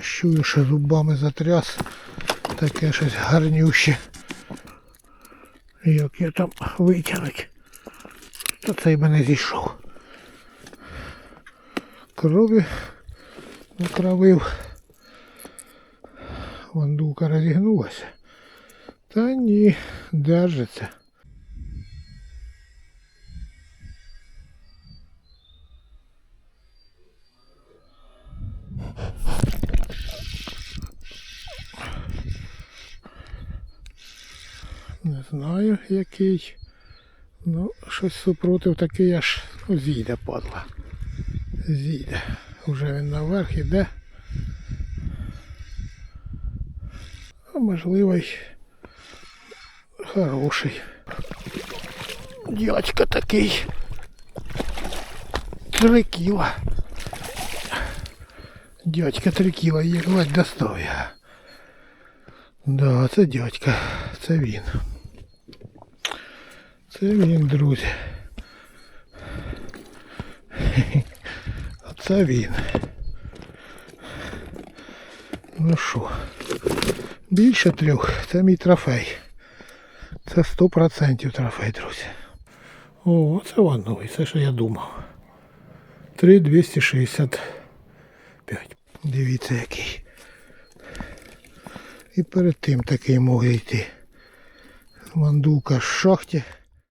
Чую, що зубами затряс. Таке щось гарнюще. Як я там витягнуть. То цей мене зійшов. Крові накровив. Вандулка розігнулася. Та ні, держиться. Не знаю який. Ну, щось супротив такий аж ну, зійде, падла. Зійде. Уже він наверх іде. А можливо й хороший. Дядька такий. Три кіла. Дядька три кіла її гладь достав. Да, це дядька. Це він. Це він, друзі. Оце він. Ну що, більше трьох, це мій трофей. Це 100% трофей, друзі. О, це ванновий, це що я думав. 3,265. Дивіться який. І перед тим такий мог йти. Мандулка з шахті.